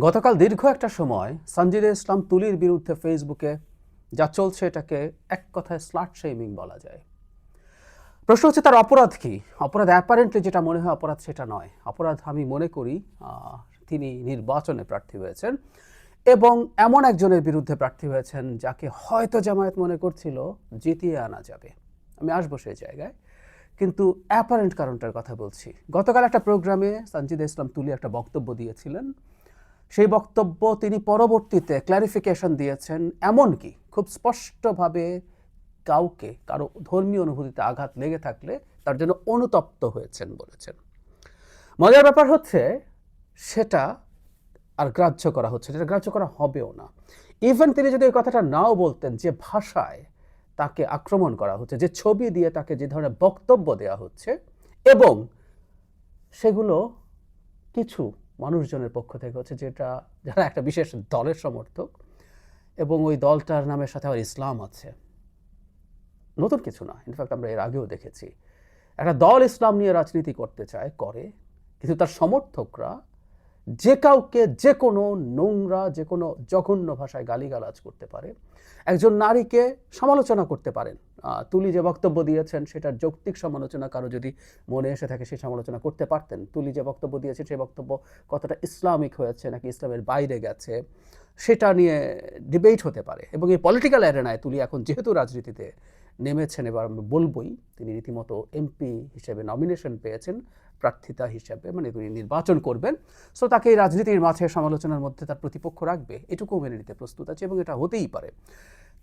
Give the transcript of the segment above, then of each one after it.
গতকাল দীর্ঘ একটা সময় সঞ্জিদা ইসলাম তুলির বিরুদ্ধে ফেসবুকে যা চলছে এটাকে এক কথায় স্লাট শেমিং বলা যায়। প্রশ্ন হচ্ছে, তার অপরাধ কি? অপরাধ অ্যাপারেন্টলি যেটা মনে হয় অপরাধ, সেটা নয়। অপরাধ আমি মনে করি তিনি নির্বাচনে প্রার্থী হয়েছেন এবং এমন একজনের বিরুদ্ধে প্রার্থী হয়েছেন যাকে হয়তো জামায়াত মনে করছিল জিতিয়ে আনা যাবে। আমি আসব সেই জায়গায়। কিন্তু অ্যাপারেন্ট কারণটার কথা বলছি। গতকাল একটা প্রোগ্রামে সঞ্জিদা ইসলাম তুলি একটা বক্তব্য দিয়েছিলেন। সেই বক্তব্য তিনি পরবর্তীতে ক্ল্যারিফিকেশন দিয়েছেন, এমনকি খুব স্পষ্টভাবে কাউকে, কারও ধর্মীয় অনুভূতিতে আঘাত লেগে থাকলে তার জন্য অনুতপ্ত হয়েছেন বলেছেন। মজার ব্যাপার হচ্ছে, সেটা আর গ্রাহ্য করা হচ্ছে এটা গ্রাহ্য করা হবেও না। ইভেন তিনি যদি এই কথাটা নাও বলতেন যে ভাষায় তাকে আক্রমণ করা হচ্ছে, যে ছবি দিয়ে তাকে যে ধরনের বক্তব্য দেওয়া হচ্ছে, এবং সেগুলো কিছু মানুষজনের পক্ষ থেকে হচ্ছে যেটা যারা একটা বিশেষ দলের সমর্থক এবং ওই দলটার নামের সাথে আবার ইসলাম আছে। নতুন কিছু না ইনফ্যাক্ট আমরা এর আগেও দেখেছি। একটা দল ইসলাম নিয়ে রাজনীতি করতে চায়, করে, কিন্তু তার সমর্থকরা যে কাউকে যে কোনো নোংরা, যে কোনো জঘন্য ভাষায় গালিগালাজ করতে পারে। একজন নারীকে সমালোচনা করতে পারেন। তুলি যে বক্তব্য দিয়েছেন, সেটার যৌক্তিক সমালোচনা কারও যদি মনে এসে থাকে সেই সমালোচনা করতে পারতেন। তুলি যে বক্তব্য দিয়েছে, সেই বক্তব্য কতটা ইসলামিক হয়েছে, নাকি ইসলামের বাইরে গেছে, সেটা নিয়ে ডিবেট হতে পারে। এবং এই পলিটিক্যাল অ্যারেনায় তুলি এখন যেহেতু রাজনীতিতে নেমেছেন। এবার আমি বলবই, তিনি রীতিমতো এমপি হিসেবে নমিনেশন পেয়েছেন, প্রার্থিতা হিসেবে মানে তিনি নির্বাচন করবেন। সো তাকে রাজনীতির মাঝে সমালোচনার মধ্যে তার প্রতিপক্ষ রাখবে এটুকু মেনে নিতে প্রস্তুত আছে এবং এটা হতেই পারে।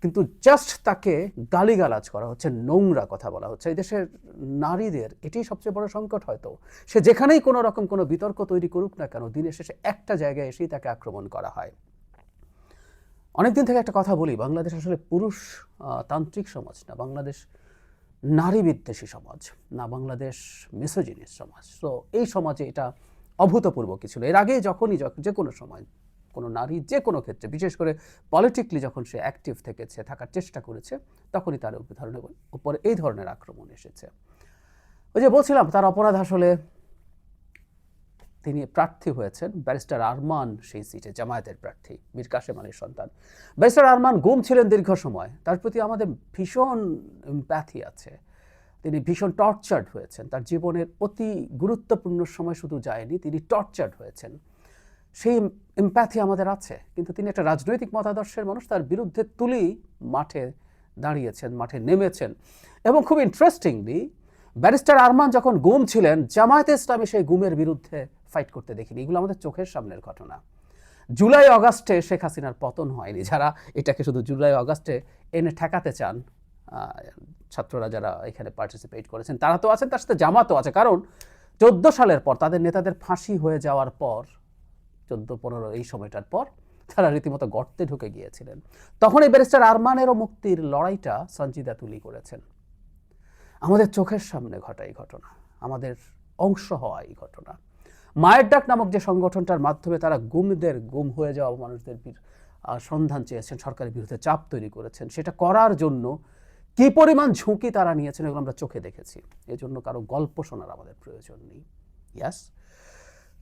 কিন্তু জাস্ট তাকে গালিগালাজ করা হচ্ছে, নোংরা কথা বলা হচ্ছে। এই দেশের নারীদের এটাই সবচেয়ে বড় সংকট হয়তো। সে যেখানেই কোনো রকম কোনো বিতর্ক তৈরি করুক না কেন, দিনের শেষে একটা জায়গায় এসেই তাকে আক্রমণ করা হয়। অনেকদিন থেকে একটা কথা বলি, বাংলাদেশ আসলে পুরুষ তান্ত্রিক সমাজ না, বাংলাদেশ নারী বিদ্বেষী সমাজ না, বাংলাদেশ মিসোজিনিস সমাজ। তো এই সমাজে এটা অভূতপূর্ব কিছু এর আগে যখনই যে কোনো সময় কোনো নারী যে কোনো ক্ষেত্রে, বিশেষ করে পলিটিক্যালি যখন সে অ্যাক্টিভ থেকেছে, থাকার চেষ্টা করেছে, তখনই তার ধরনের, উপরে এই ধরনের আক্রমণ এসেছে। ওই যে বলছিলাম, তার অপরাধ আসলে তিনি প্রার্থী হয়েছেন ব্যারিস্টার আরমান সেই সিটে, জামায়াতের প্রার্থী, মীর কাশেম আলীর সন্তান। ব্যারিস্টার আরমান গুম ছিলেন দীর্ঘ সময়, তার প্রতি আমাদের ভীষণ প্যাথি আছে। তিনি ভীষণ টর্চার্ড হয়েছেন, তার জীবনের অতি গুরুত্বপূর্ণ সময় শুধু যায়নি, তিনি টর্চার্ড হয়েছেন। সেই এমপ্যাথি আমাদের আছে, কিন্তু তিনি একটা রাজনৈতিক মতাদর্শের মানুষ, তার বিরুদ্ধে তুলি মাঠে দাঁড়িয়েছেন, মাঠে নেমেছেন। এবং খুব ইন্টারেস্টিংলি ব্যারিস্টার আরমান যখন গুম ছিলেন, জামায়াতে ইসলামী সেই গুমের বিরুদ্ধে ফাইট করতে দেখিনি। এগুলো আমাদের চোখের সামনের ঘটনা। জুলাই অগাস্টে শেখ হাসিনার পতন হয়নি। যারা এটাকে শুধু জুলাই অগাস্টে এনে ঠেকাতে চান ছাত্ররা যারা এখানে পার্টিসিপেট করেছেন, তারা তো আছেন, তার সাথে জামাতও আছে। কারণ চোদ্দ সালের পর, তাদের নেতাদের ফাঁসি হয়ে যাওয়ার পর, চোদ্দ, পনেরো এই সময়টার পর, তারা রীতিমতো গর্তে ঢুকে গিয়েছিলেন। তখন এই ব্যারিস্টার আরমানেরও মুক্তির লড়াইটা সঞ্জিদা তুলি করেছেন। আমাদের চোখের সামনে ঘটা এই ঘটনা। আমাদের অংশ হওয়া এই ঘটনা। মায়ের ডাক নামক যে সংগঠনটার মাধ্যমে তারা গুমদের গুম হয়ে যাওয়া মানুষদের সন্ধান চেয়েছেন, সরকারের বিরুদ্ধে চাপ তৈরি করেছেন। সেটা করার জন্য কী পরিমাণ ঝুঁকি তারা নিয়েছেন এগুলো আমরা চোখে দেখেছি। এজন্য কারও গল্প শোনার আমাদের প্রয়োজন নেই। ইয়াস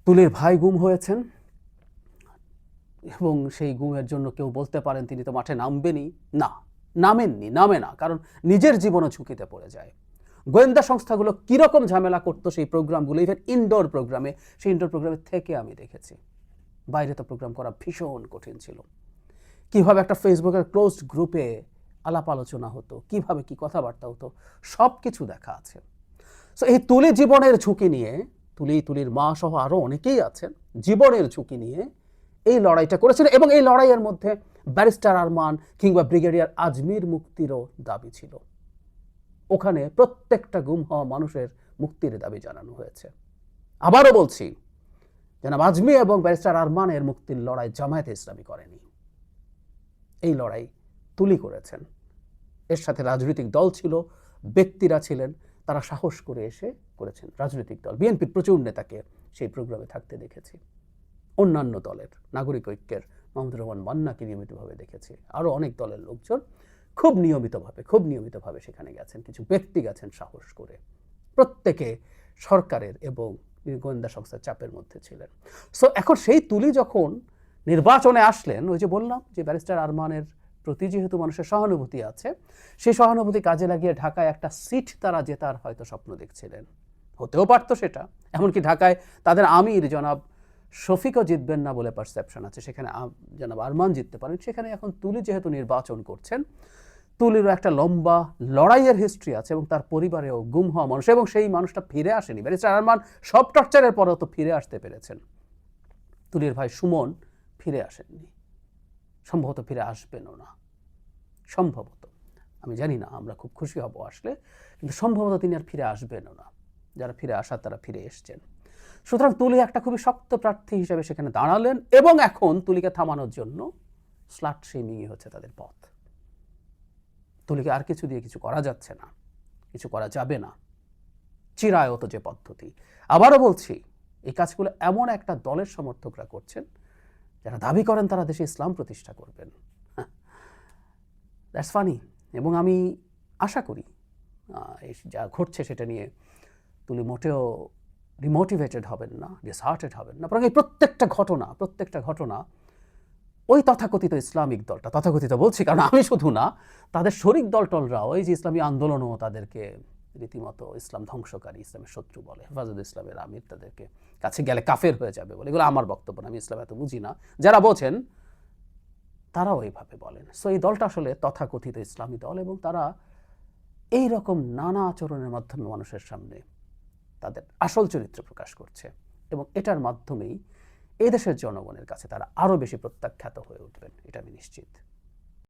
তুলির ভাই গুম হয়েছেন এবং সেই গুমের জন্য কেউ বলতে পারেন তিনি তো মাঠে নামবেনই। না, নামেননি, নামে না, কারণ নিজের জীবনও ঝুঁকিতে পড়ে যায়। গোয়েন্দা সংস্থাগুলো কীরকম ঝামেলা করতো সেই প্রোগ্রামগুলো ইভেন ইনডোর প্রোগ্রামে সেই ইনডোর প্রোগ্রামে থেকে আমি দেখেছি। বাইরে তো প্রোগ্রাম করা ভীষণ কঠিন ছিল। কীভাবে একটা ফেসবুকের ক্লোজড গ্রুপে আলাপ আলোচনা হতো, কীভাবে কি কথাবার্তা হতো সব কিছু দেখা আছে। সো এই তুলি জীবনের ঝুঁকি নিয়ে, তুলি, তুলির মা সহ আরও অনেকেই আছেন, জীবনের ঝুঁকি নিয়ে এই লড়াইটা করেছেন এবং এই লড়াইয়ের মধ্যে ব্যারিস্টার আরমান কিংবা ব্রিগেডিয়ার আজমির মুক্তিরও দাবি ছিল। ওখানে প্রত্যেকটা গুম হওয়া মানুষের মুক্তির দাবি জানানো হয়েছে। আবারও বলছি, জনাব আজমি এবং ব্যারিস্টার আরমানের মুক্তির লড়াই জামায়াতে ইসলামী করেনি। এই লড়াই তুলি করেছেন। এর সাথে রাজনৈতিক দল ছিল, ব্যক্তিরা ছিলেন, তারা সাহস করে এসে করেছেন রাজনৈতিক দল। বিএনপির প্রচুর নেতাকে সেই প্রোগ্রামে থাকতে দেখেছি। অন্যান্য দলের, নাগরিক ঐক্যের মাহমুদুর রহমান মান্নাকে নিয়মিতভাবে দেখেছি। আরও অনেক দলের লোকজন খুব নিয়মিতভাবে খুব নিয়মিতভাবে সেখানে গেছেন, কিছু ব্যক্তি গেছেন সাহস করে। প্রত্যেকে সরকারের এবং গোয়েন্দা সংস্থার চাপের মধ্যে ছিলেন। সো এখন সেই তুলি যখন নির্বাচনে আসলেন, ওই যে বললাম যে ব্যারিস্টার আরমানের প্রতি যেহেতু মানুষের সহানুভূতি আছে, সেই সহানুভূতি কাজে লাগিয়ে ঢাকায় একটা সিট তারা জেতার হয়তো স্বপ্ন দেখছিলেন। হতেও পারতো সেটা। এমনকি ঢাকায় তাদের আমির জনাব শফিকও জিতবেন না বলে পারসেপশন আছে। সেখানে জনাব আরমান জিততে পারেন। সেখানে এখন তুলি যেহেতু নির্বাচন করছেন তুলিরও একটা লম্বা লড়াইয়ের হিস্ট্রি আছে এবং তার পরিবারেও গুম হওয়া মানুষ এবং সেই মানুষটা ফিরে আসেনি। ব্যারিস্টার আরমান সব টর্চারের পরেও তো ফিরে আসতে পেরেছেন। তুলির ভাই সুমন ফিরে আসেননি। সম্ভবত ফিরে আসবেনও না। সম্ভবত। আমি জানি না, আমরা খুব খুশি হব আসলে, কিন্তু সম্ভবত তিনি আর ফিরে আসবেনও না। যারা ফিরে আসার, তারা ফিরে এসছেন। সুতরাং তুলি একটা খুবই শক্ত প্রার্থী হিসেবে সেখানে দাঁড়ালেন এবং এখন তুলিকে থামানোর জন্য স্লাট শেমিংই হচ্ছে তাদের পথ। তুলিকে আর কিছু দিয়ে কিছু করা যাচ্ছে না, কিছু করা যাবে না। চিরায়ত যে পদ্ধতি। আবারও বলছি, এই কাজগুলো এমন একটা দলের সমর্থকরা করছেন, যারা দাবি করেন তারা দেশে ইসলাম প্রতিষ্ঠা করবেন। দ্যাটস ফানি এবং আমি আশা করি যা ঘটছে সেটা নিয়ে তুলি মোটেও ডিমোটিভেটেড হবেন না ডিসহার্টেড হবেন না। বরং এই প্রত্যেকটা ঘটনা প্রত্যেকটা ঘটনা ওই তথাকথিত ইসলামিক দলটা, তথাকথিত বলছি কারণ আমি শুধু না, তাদের শরিক দল টলরাও এই যে ইসলামী আন্দোলনও তাদেরকে রীতিমতো ইসলাম ধ্বংসকারী, ইসলামের শত্রু বলে, হেফাজত ইসলামের আমির তাদেরকে কাছে গেলে কাফের হয়ে যাবে বলে, এগুলো আমার বক্তব্য না, আমি ইসলাম এত বুঝি না। যারা বোঝেন, তারাও এইভাবে বলেন। সো এই দলটা আসলে তথাকথিত ইসলামী দল এবং তারা এই রকম নানা আচরণের মাধ্যমে মানুষের সামনে তাদের আসল চরিত্র প্রকাশ করছে এবং এটার মাধ্যমেই এই দেশের জনগণের কাছে তারা আরও বেশি প্রত্যাখ্যাত হয়ে উঠবেন এটা আমি নিশ্চিত।